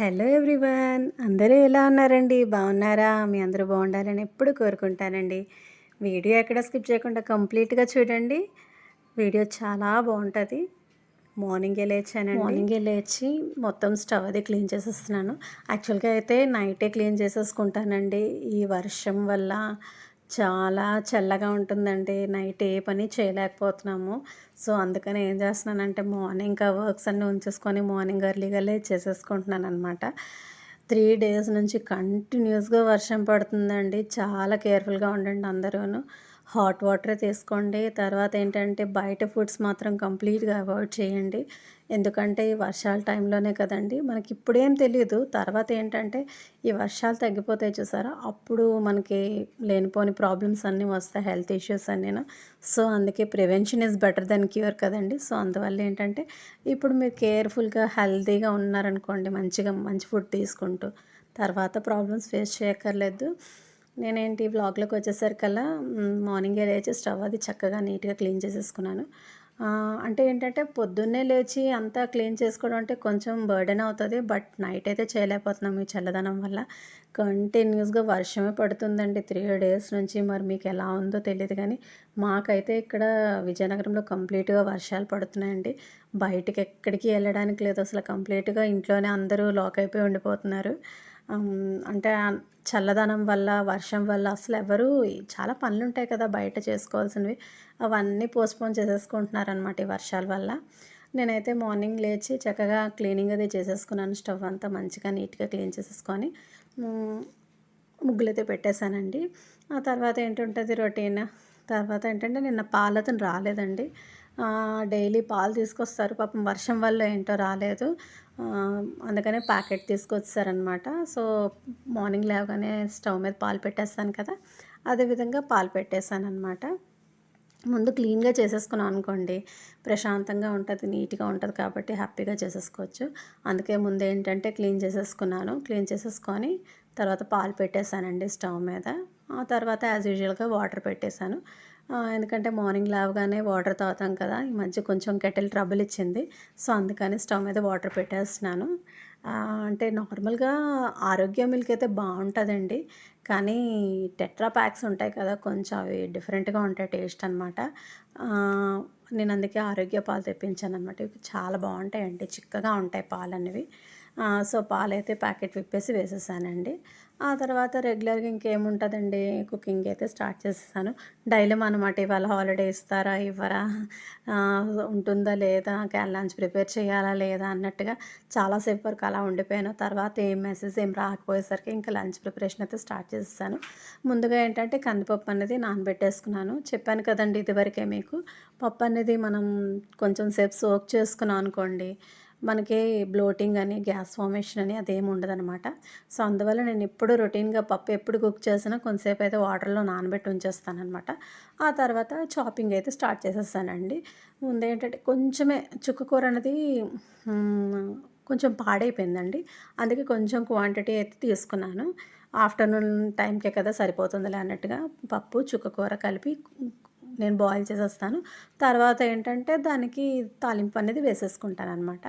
Hello everyone. అందరూ ఎలా ఉన్నారండి? బాగున్నారా? మీ అందరూ బాగుండాలని ఎప్పుడు కోరుకుంటానండి. వీడియో ఎక్కడ స్కిప్ చేయకుండా కంప్లీట్గా చూడండి. వీడియో చాలా బాగుంటుంది. మార్నింగే లేచానండి. మార్నింగే లేచి మొత్తం స్టవ్ అది క్లీన్ చేసేస్తున్నాను. యాక్చువల్గా అయితే నైటే క్లీన్ చేసేసుకుంటానండి. ఈ వర్షం వల్ల చాలా చల్లగా ఉంటుందండి. నైట్ ఏ పని చేయలేకపోతున్నాము. సో అందుకని ఏం చేస్తున్నానంటే మార్నింగ్ ఇంకా వర్క్స్ అన్నీ ఉంచేసుకొని మార్నింగ్ ఎర్లీగా చేసేసుకుంటున్నాను అనమాట త్రీ డేస్ నుంచి కంటిన్యూస్గా వర్షం పడుతుందండి. చాలా కేర్ఫుల్గా ఉండండి అందరూ హాట్ వాటరే తీసుకోండి. తర్వాత ఏంటంటే బయట ఫుడ్స్ మాత్రం కంప్లీట్గా అవాయిడ్ చేయండి. ఎందుకంటే ఈ వర్షాల టైంలోనే కదండి. మనకి ఇప్పుడేం తెలియదు తర్వాత ఏంటంటే ఈ వర్షాలు తగ్గిపోతాయి చూసారా? అప్పుడు మనకి లేనిపోని ప్రాబ్లమ్స్ అన్నీ వస్తాయి. హెల్త్ ఇష్యూస్ అన్నీ సో అందుకే prevention is better then cure కదండి. సో అందువల్ల ఏంటంటే ఇప్పుడు మీరు కేర్ఫుల్గా హెల్తీగా ఉన్నారనుకోండి మంచిగా మంచి ఫుడ్ తీసుకుంటూ. తర్వాత ప్రాబ్లమ్స్ ఫేస్ చేయక్కర్లేదు. నేనేంటి బ్లాగ్లోకి వచ్చేసరికల్లా మార్నింగే లేచి స్టవ్ అది చక్కగా నీట్గా క్లీన్ చేసేసుకున్నాను. అంటే ఏంటంటే పొద్దున్నే లేచి అంతా క్లీన్ చేసుకోవడం అంటే కొంచెం బర్డెన్ అవుతుంది బట్ నైట్ అయితే చేయలేకపోతున్నాం ఈ చల్లదనం వల్ల. కంటిన్యూస్గా వర్షమే పడుతుందండి త్రీ డేస్ నుంచి మరి మీకు ఎలా ఉందో తెలియదు కానీ మాకైతే ఇక్కడ విజయనగరంలో కంప్లీట్గా వర్షాలు పడుతున్నాయండి. బయటకి ఎక్కడికి వెళ్ళడానికి లేదు అసలు కంప్లీట్గా ఇంట్లోనే అందరూ లాక్ అయిపోయి ఉండిపోతున్నారు. అంటే చల్లదనం వల్ల వర్షం వల్ల అసలు ఎవరు చాలా పనులు ఉంటాయి కదా బయట చేసుకోవాల్సినవి. అవన్నీ పోస్ట్పోన్ చేసేసుకుంటున్నారనమాట ఈ వర్షాల వల్ల. నేనైతే మార్నింగ్ లేచి చక్కగా క్లీనింగ్ అది చేసేసుకున్నాను. స్టవ్ అంతా మంచిగా నీట్గా క్లీన్ చేసేసుకొని ముగ్గులైతే పెట్టేశానండి. ఆ తర్వాత ఏంటుంటుంది రొటీన్. తర్వాత ఏంటంటే నిన్న పాలతను రాలేదండి. డైలీ పాలు తీసుకొస్తారు. పాపం వర్షం వల్ల ఏంటో రాలేదు. అందుకనే ప్యాకెట్ తీసుకొచ్చారనమాట సో మార్నింగ్ లేవగానే స్టవ్ మీద పాలు పెట్టేస్తాను కదా అదేవిధంగా పాలు పెట్టేశాను అనమాట ముందు క్లీన్గా చేసేసుకున్నాం అనుకోండి ప్రశాంతంగా ఉంటుంది నీట్గా ఉంటుంది కాబట్టి హ్యాపీగా చేసేసుకోవచ్చు. అందుకే ముందు ఏంటంటే క్లీన్ చేసేసుకున్నాను. క్లీన్ చేసేసుకొని తర్వాత పాలు పెట్టేశానండి స్టవ్ మీద. ఆ తర్వాత యాజ్ యూజువల్గా వాటర్ పెట్టేశాను. ఎందుకంటే మార్నింగ్ లేవగానే వాటర్ తాగుతాం కదా ఈ మధ్య కొంచెం కెటిల్ ట్రబుల్ ఇచ్చింది. సో అందుకని స్టవ్ మీద వాటర్ పెట్టేస్తున్నాను. అంటే నార్మల్గా ఆరోగ్య మిల్క్ అయితే బాగుంటుందండి కానీ టెట్రా ప్యాక్స్ ఉంటాయి కదా కొంచెం అవి డిఫరెంట్గా ఉంటాయి టేస్ట్ అనమాట నేను అందుకే ఆరోగ్య పాలు తెప్పించాను అనమాట ఇవి చాలా బాగుంటాయండి చిక్కగా ఉంటాయి పాలు అనేవి సో పాలు అయితే ప్యాకెట్ విప్పేసి వేసేసానండి. ఆ తర్వాత రెగ్యులర్గా ఇంకేముంటుందండి? కుకింగ్ అయితే స్టార్ట్ చేసేసాను. డైలీ అనమాట ఇవాళ హాలిడే ఇస్తారా ఇవ్వరా? ఉంటుందా లేదా? క్యాన్ లంచ్ ప్రిపేర్ చేయాలా లేదా? అన్నట్టుగా చాలాసేపు వరకు అలా ఉండిపోయాను. తర్వాత ఏం మెసేజ్ ఏం రాకపోయేసరికి ఇంకా లంచ్ ప్రిపరేషన్ అయితే స్టార్ట్ చేసేసాను. ముందుగా ఏంటంటే కందిపప్పు అనేది నానబెట్టేసుకున్నాను. చెప్పాను కదండి ఇదివరకే మీకు పప్పు అనేది మనం కొంచెం సేపు సోక్ చేసుకున్నాం అనుకోండి మనకి బ్లోటింగ్ అని గ్యాస్ ఫార్మేషన్ అని అదేమి ఉండదనమాట సో అందువల్ల నేను ఎప్పుడు రొటీన్గా పప్పు ఎప్పుడు కుక్ చేసినా కొంతసేపు అయితే వాటర్లో నానబెట్టి ఉంచేస్తాను అనమాట ఆ తర్వాత చాపింగ్ అయితే స్టార్ట్ చేసేస్తానండి ముందు ఏంటంటే కొంచెమే చుక్క కూర అనేది కొంచెం పాడైపోయిందండి. అందుకే కొంచెం క్వాంటిటీ అయితే తీసుకున్నాను. ఆఫ్టర్నూన్ టైంకే కదా సరిపోతుందిలే అన్నట్టుగా పప్పు చుక్క కూర కలిపి నేను బాయిల్ చేసేస్తాను. తర్వాత ఏంటంటే దానికి తాలింపు అనేది వేసేసుకుంటాను అనమాట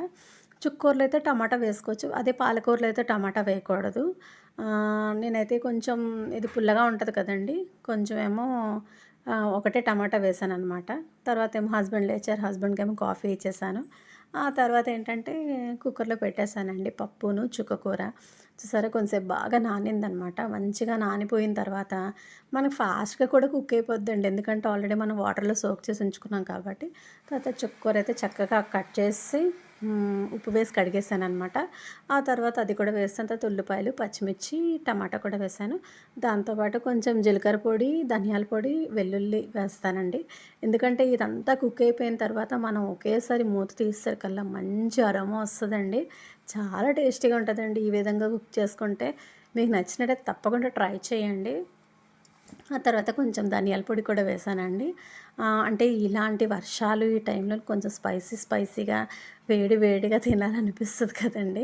చుక్కూరలో అయితే టమాటా వేసుకోవచ్చు. అదే పాలకూరలో అయితే టమాటా వేయకూడదు. నేనైతే కొంచెం ఇది పుల్లగా ఉంటుంది కదండి. కొంచెం ఏమో ఒకటే టమాటా వేసాను అనమాట తర్వాత ఏమో హస్బెండ్ లేచారు. హస్బెండ్కి ఏమో కాఫీ ఇచ్చేసాను. ఆ తర్వాత ఏంటంటే కుక్కర్లో పెట్టేశానండి పప్పును చుక్కకూర. చూసారా కొంచెంసేపు బాగా నానిందనమాట. మంచిగా నానిపోయిన తర్వాత మనకు ఫాస్ట్గా కూడా కుక్ అయిపోద్దండి. ఎందుకంటే ఆల్రెడీ మనం వాటర్లో సోక్ చేసి ఉంచుకున్నాం కాబట్టి. తర్వాత చుక్కకూర అయితే చక్కగా కట్ చేసి ఉప్పు వేసి కడిగేసాను అనమాట ఆ తర్వాత అది కూడా వేస్తాను తర్వాత ఉల్లిపాయలు పచ్చిమిర్చి టమాటా కూడా వేసాను. దాంతోపాటు కొంచెం జీలకర్ర పొడి ధనియాల పొడి వెల్లుల్లి వేస్తానండి. ఎందుకంటే ఇదంతా కుక్ అయిపోయిన తర్వాత మనం ఒకేసారి మూత తీస్తారు కల్లా మంచి అరమ వస్తుందండి. చాలా టేస్టీగా ఉంటుందండి ఈ విధంగా కుక్ చేసుకుంటే. మీకు నచ్చినట్టయితే తప్పకుండా ట్రై చేయండి. ఆ తర్వాత కొంచెం ధనియాల పొడి కూడా వేసానండి. అంటే ఇలాంటి వర్షాలు ఈ టైంలో కొంచెం స్పైసీ స్పైసీగా వేడి వేడిగా తినాలనిపిస్తుంది కదండి.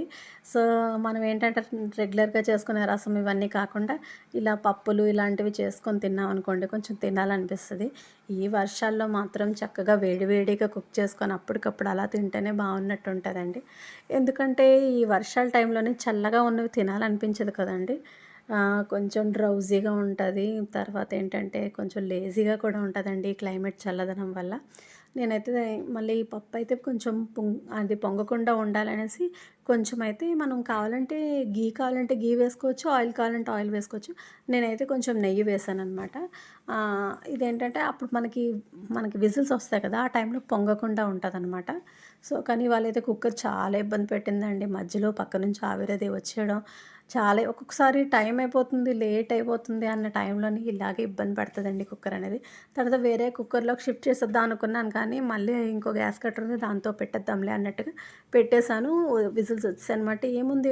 సో మనం ఏంటంటే రెగ్యులర్గా చేసుకునే రసం ఇవన్నీ కాకుండా ఇలా పప్పులు ఇలాంటివి చేసుకొని తిన్నాం అనుకోండి కొంచెం తినాలనిపిస్తుంది. ఈ వర్షాల్లో మాత్రం చక్కగా వేడి వేడిగా కుక్ చేసుకొని అప్పటికప్పుడు అలా తింటేనే బాగున్నట్టు ఉంటుందండి. ఎందుకంటే ఈ వర్షాల టైంలోనే చల్లగా ఉన్నవి తినాలనిపించదు కదండి. కొంచెం డ్రౌజీగా ఉంటుంది. తర్వాత ఏంటంటే కొంచెం లేజీగా కూడా ఉంటుందండి క్లైమేట్ చల్లదనం వల్ల. నేనైతే మళ్ళీ పప్పు అయితే కొంచెం పొంగ్ అది పొంగకుండా ఉండాలనేసి కొంచెం అయితే మనం కావాలంటే గీ కావాలంటే గీ వేసుకోవచ్చు ఆయిల్ కావాలంటే ఆయిల్ వేసుకోవచ్చు. నేనైతే కొంచెం నెయ్యి వేసాను అనమాట ఇదేంటంటే అప్పుడు మనకి మనకి విజిల్స్ వస్తాయి కదా ఆ టైంలో పొంగకుండా ఉంటుంది అనమాట సో కానీ వాళ్ళైతే కుక్కర్ చాలా ఇబ్బంది పెట్టిందండి. మధ్యలో పక్క నుంచి ఆవిరది వచ్చేయడం చాలా ఒక్కొక్కసారి టైం అయిపోతుంది లేట్ అయిపోతుంది అన్న టైంలోని ఇలాగే ఇబ్బంది పడుతుందండి కుక్కర్ అనేది. తర్వాత వేరే కుక్కర్లోకి షిఫ్ట్ చేసేద్దాం అనుకున్నాను కానీ మళ్ళీ ఇంకో గ్యాస్ కట్టర్ ఉంది దాంతో పెట్టేద్దాంలే అన్నట్టుగా పెట్టేశాను. విజిల్ విజిల్స్ వచ్చాయి అనమాట ఏముంది?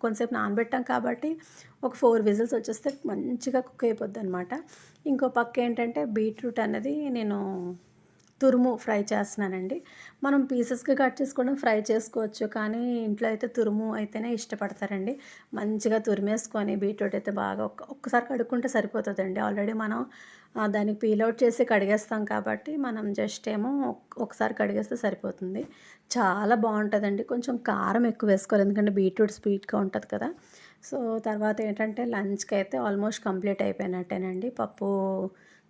కొంతసేపు నానబెట్టాం కాబట్టి ఒక ఫోర్ విజిల్స్ వచ్చేస్తే మంచిగా కుక్ అయిపోద్ది అనమాట ఇంకో పక్క ఏంటంటే బీట్రూట్ అనేది నేను తురుము ఫ్రై చేస్తున్నానండి. మనం పీసెస్కి కట్ చేసుకోవడం ఫ్రై చేసుకోవచ్చు. కానీ ఇంట్లో అయితే తురుము అయితేనే ఇష్టపడతారండి. మంచిగా తురిమేసుకొని బీట్రూట్ అయితే బాగా ఒక్క ఒక్కసారి కడుక్కుంటే సరిపోతుందండి. ఆల్రెడీ మనం దానికి పీల్అవుట్ చేసి కడిగేస్తాం కాబట్టి మనం జస్ట్ ఏమో ఒకసారి కడిగేస్తే సరిపోతుంది. చాలా బాగుంటుందండి. కొంచెం కారం ఎక్కువ వేసుకోవాలి. ఎందుకంటే బీట్రూట్ స్వీట్గా ఉంటుంది కదా. సో తర్వాత ఏంటంటే లంచ్కి అయితే ఆల్మోస్ట్ కంప్లీట్ అయిపోయినట్టేనండి. పప్పు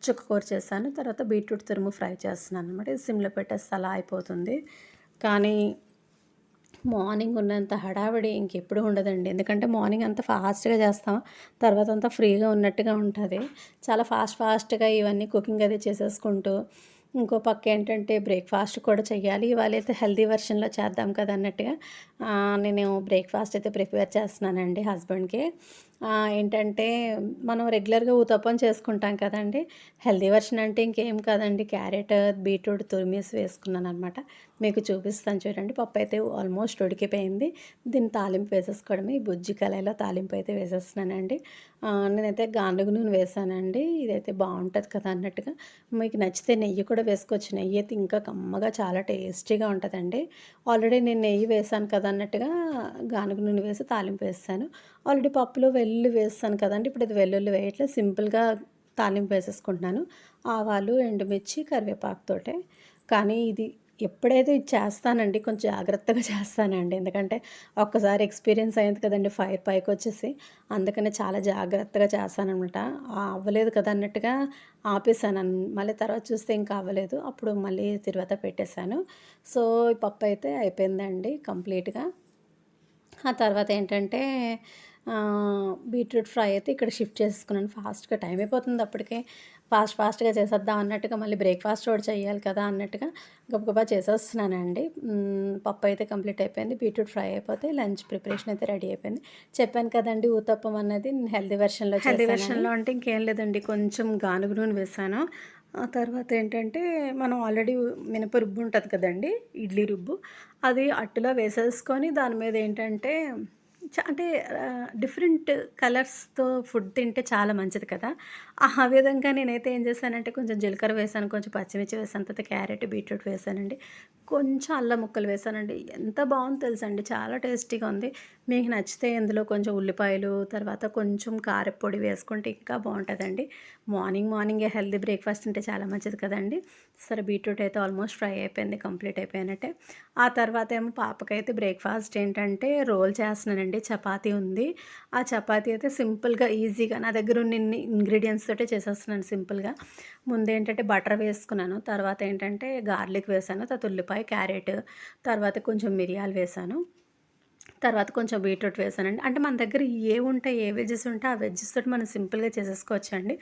చుక్కకూర చేశాను. తర్వాత బీట్రూట్ తురుము ఫ్రై చేస్తున్నాను అనమాట ఇది సిమ్లో పెట్టేస్తే అలా అయిపోతుంది. కానీ మార్నింగ్ ఉన్నంత హడావిడి ఇంకెప్పుడు ఉండదండి. ఎందుకంటే మార్నింగ్ అంత ఫాస్ట్గా చేస్తాం. తర్వాత అంతా ఫ్రీగా ఉన్నట్టుగా ఉంటుంది. చాలా ఫాస్ట్ ఫాస్ట్గా ఇవన్నీ కుకింగ్ అది చేసేసుకుంటూ ఇంకో పక్క ఏంటంటే బ్రేక్ఫాస్ట్ కూడా చేయాలి ఇవాళ అయితే హెల్దీ వెర్షన్లో చేద్దాం కదా అన్నట్టుగా నేను బ్రేక్ఫాస్ట్ అయితే ప్రిపేర్ చేస్తున్నానండి హస్బెండ్కి. ఏంటంటే మనం రెగ్యులర్గా ఊతప్పం చేసుకుంటాం కదండి. హెల్దీ వర్షన్ అంటే ఇంకేం కాదండి. క్యారెట్ బీట్రూట్ తురిమేసి వేసుకున్నాను అనమాట మీకు చూపిస్తాను చూడండి. పప్పు అయితే ఆల్మోస్ట్ ఉడికిపోయింది. దీన్ని తాలింపు వేసేసుకోవడమే. ఈ బుజ్జి కళాయిలో తాలింపు అయితే వేసేస్తున్నానండి. నేనైతే గానుగ నూనె వేసానండి. ఇదైతే బాగుంటుంది కదా అన్నట్టుగా. మీకు నచ్చితే నెయ్యి కూడా వేసుకోవచ్చు. నెయ్యి అయితే ఇంకా కమ్మగా చాలా టేస్టీగా ఉంటుందండి. ఆల్రెడీ నేను నెయ్యి వేసాను కదా అన్నట్టుగా గానుగ నూనె వేసి తాలింపు వేస్తాను. ఆల్రెడీ పప్పులో వెల్లుల్లి వేస్తాను కదండి. ఇప్పుడు ఇది వెల్లుల్లి వేయట్లే. సింపుల్గా తాలింపు వేసేసుకుంటున్నాను. ఆవాలు ఎండుమిర్చి కరివేపాకుతోటే. కానీ ఇది ఎప్పుడైతే ఇది చేస్తానండి కొంచెం జాగ్రత్తగా చేస్తానండి. ఎందుకంటే ఒక్కసారి ఎక్స్పీరియన్స్ అయింది కదండి ఫైర్ పైకి వచ్చేసి. అందుకనే చాలా జాగ్రత్తగా చేస్తానమాట అవ్వలేదు కదా అన్నట్టుగా ఆపేసాను మళ్ళీ తర్వాత చూస్తే ఇంకా అవ్వలేదు. అప్పుడు మళ్ళీ తిరువాత పెట్టేశాను. సో ఈ పప్పు అయితే అయిపోయిందండి కంప్లీట్గా. ఆ తర్వాత ఏంటంటే బీట్రూట్ ఫ్రై అయితే ఇక్కడ షిఫ్ట్ చేసుకున్నాను. ఫాస్ట్గా టైం అయిపోతుంది అప్పటికే. ఫాస్ట్ ఫాస్ట్గా చేసేద్దాం అన్నట్టుగా మళ్ళీ బ్రేక్ఫాస్ట్ కూడా చేయాలి కదా అన్నట్టుగా గబగబా చేసేస్తున్నానండి. పప్పు అయితే కంప్లీట్ అయిపోయింది. బీట్రూట్ ఫ్రై అయిపోతే లంచ్ ప్రిపరేషన్ అయితే రెడీ అయిపోయింది. చెప్పాను కదండి ఊతప్పం అన్నది నేను హెల్దీ వెర్షన్లో హెల్దీ వెర్షన్లో అంటే ఇంకేం లేదండి కొంచెం గానుగు నూనె వేసాను. ఆ తర్వాత ఏంటంటే మనం ఆల్రెడీ మినప రుబ్బు ఉంటుంది కదండి ఇడ్లీ రుబ్బు అది అట్టులో వేసేసుకొని దాని మీద ఏంటంటే అంటే డిఫరెంట్ కలర్స్తో ఫుడ్ తింటే చాలా మంచిది కదా. ఆ విధంగా నేనైతే ఏం చేశానంటే కొంచెం జీలకర్ర వేసాను కొంచెం పచ్చిమిర్చి వేసాను తర్వాత క్యారెట్ బీట్రూట్ వేసానండి. కొంచెం అల్లం ముక్కలు వేసానండి. ఎంత బాగుంది తెలుసండి. చాలా టేస్టీగా ఉంది. మీకు నచ్చితే ఇందులో కొంచెం ఉల్లిపాయలు తర్వాత కొంచెం కారపొడి వేసుకుంటే ఇంకా బాగుంటుందండి. మార్నింగ్ మార్నింగే హెల్దీ బ్రేక్ఫాస్ట్ ఉంటే చాలా మంచిది కదండి. సరే బీట్రూట్ అయితే ఆల్మోస్ట్ ఫ్రై అయిపోయింది కంప్లీట్ అయిపోయినట్టే. ఆ తర్వాత ఏమో పాపకైతే బ్రేక్ఫాస్ట్ ఏంటంటే రోల్ చేస్తున్నానండి చపాతీ ఉంది. ఆ చపాతీ అయితే సింపుల్గా ఈజీగా నా దగ్గర ఉన్న ఇంగ్రీడియంట్స్ తోటే చేసేస్తున్నాను సింపుల్గా. ముందు ఏంటంటే బటర్ వేసుకున్నాను తర్వాత ఏంటంటే గార్లిక్ వేసాను తర్వాత ఉల్లిపాయ క్యారెట్ తర్వాత కొంచెం మిరియాలు వేసాను. తర్వాత కొంచెం బీట్రూట్ వేసానండి. అంటే మన దగ్గర ఏ ఉంటాయి ఏ వెజ్జెస్ ఉంటే ఆ వెజ్జెస్ తోటి మనం సింపుల్గా చేసేసుకోవచ్చు అండి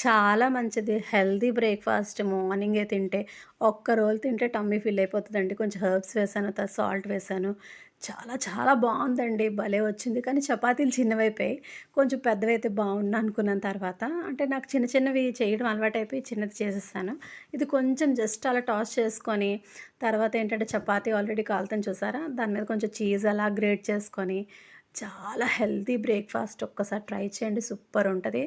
చాలా మంచిది. హెల్దీ బ్రేక్ఫాస్ట్ మార్నింగే తింటే ఒక్క రోల్ తింటే టమ్మీ ఫిల్ అయిపోతుందండి. కొంచెం హర్బ్స్ వేసాను తర్వాత సాల్ట్ వేసాను. చాలా చాలా బాగుందండి. భలే వచ్చింది. కానీ చపాతీలు చిన్నవైపోయాయి. కొంచెం పెద్దవైతే బాగున్నా అనుకున్నాను తర్వాత. అంటే నాకు చిన్న చిన్నవి చేయడం అలవాటు అయిపోయి చిన్నది చేసేస్తాను. ఇది కొంచెం జస్ట్ అలా టాస్ చేసుకొని తర్వాత ఏంటంటే చపాతీ ఆల్రెడీ కాలుతాను చూసారా? దాని మీద కొంచెం చీజ్ అలా గ్రేట్ చేసుకొని చాలా హెల్తీ బ్రేక్ఫాస్ట్ ఒక్కసారి ట్రై చేయండి. సూపర్ ఉంటుంది.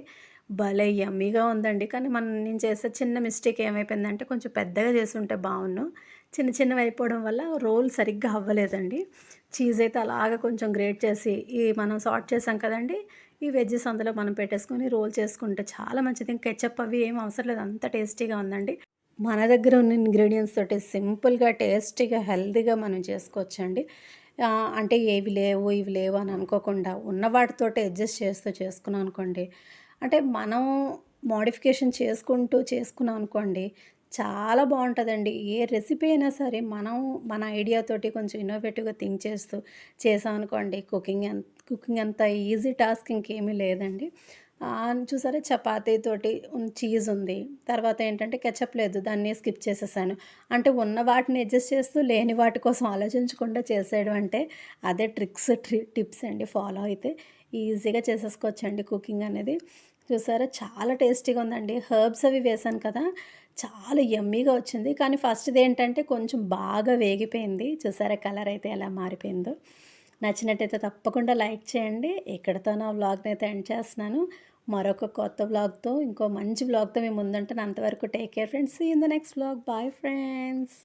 భలే యమ్మీగా ఉందండి. కానీ మనం నేను చేసే చిన్న మిస్టేక్ ఏమైపోయిందంటే కొంచెం పెద్దగా చేసి ఉంటే బాగుండు చిన్న చిన్నవి అయిపోవడం వల్ల రోల్ సరిగ్గా అవ్వలేదండి. చీజ్ అయితే అలాగ కొంచెం గ్రేట్ చేసి ఈ మనం సార్ట్ చేసాం కదండి ఈ వెజ్జెస్ అందులో మనం పెట్టేసుకొని రోల్ చేసుకుంటే చాలా మంచిది. ఇంకా కెచప్ అవి ఏం అవసరం లేదు అంత టేస్టీగా ఉందండి. మన దగ్గర ఉన్న ఇంగ్రీడియంట్స్ తోటి సింపుల్గా టేస్టీగా హెల్తీగా మనం చేసుకోవచ్చండి. అంటే ఏవి లేవు ఇవి లేవు అని అనుకోకుండా ఉన్న వాటితోటి అడ్జస్ట్ చేస్తూ చేసుకున్నాం అనుకోండి. అంటే మనం మోడిఫికేషన్ చేసుకుంటూ చేసుకున్నాం అనుకోండి చాలా బాగుంటుందండి. ఏ రెసిపీ అయినా సరే మనం మన ఐడియాతోటి కొంచెం ఇన్నోవేటివ్గా థింక్ చేస్తూ చేసాం అనుకోండి కుకింగ్ అంత కుకింగ్ అంత ఈజీ టాస్క్ ఇంకేమీ లేదండి. చూసారా చపాతీతోటి చీజ్ ఉంది. తర్వాత ఏంటంటే కెచప్ లేదు దాన్ని స్కిప్ చేసేసాను. అంటే ఉన్న వాటిని అడ్జస్ట్ చేస్తూ లేని వాటి కోసం ఆలోచించకుండా చేసేయడం అంటే అదే ట్రిక్స్ ట్రి టిప్స్ అండి ఫాలో అయితే. ఈజీగా చేసేసుకోవచ్చండి కుకింగ్ అనేది. చూసారా? చాలా టేస్టీగా ఉందండి. హర్బ్స్ అవి వేసాను కదా చాలా యమ్మీగా వచ్చింది. కానీ ఫస్ట్ది ఏంటంటే కొంచెం బాగా వేగిపోయింది. చూసారా కలర్ అయితే ఎలా మారిపోయిందో. నచ్చినట్టయితే తప్పకుండా లైక్ చేయండి. ఇక్కడితో నా వ్లాగ్ని అయితే ఎండ్ చేస్తున్నాను. మరొక కొత్త వ్లాగ్తో ఇంకో మంచి వ్లాగ్తో మేము ముందుంటాను. అంతవరకు take care friends. In the next vlog bye friends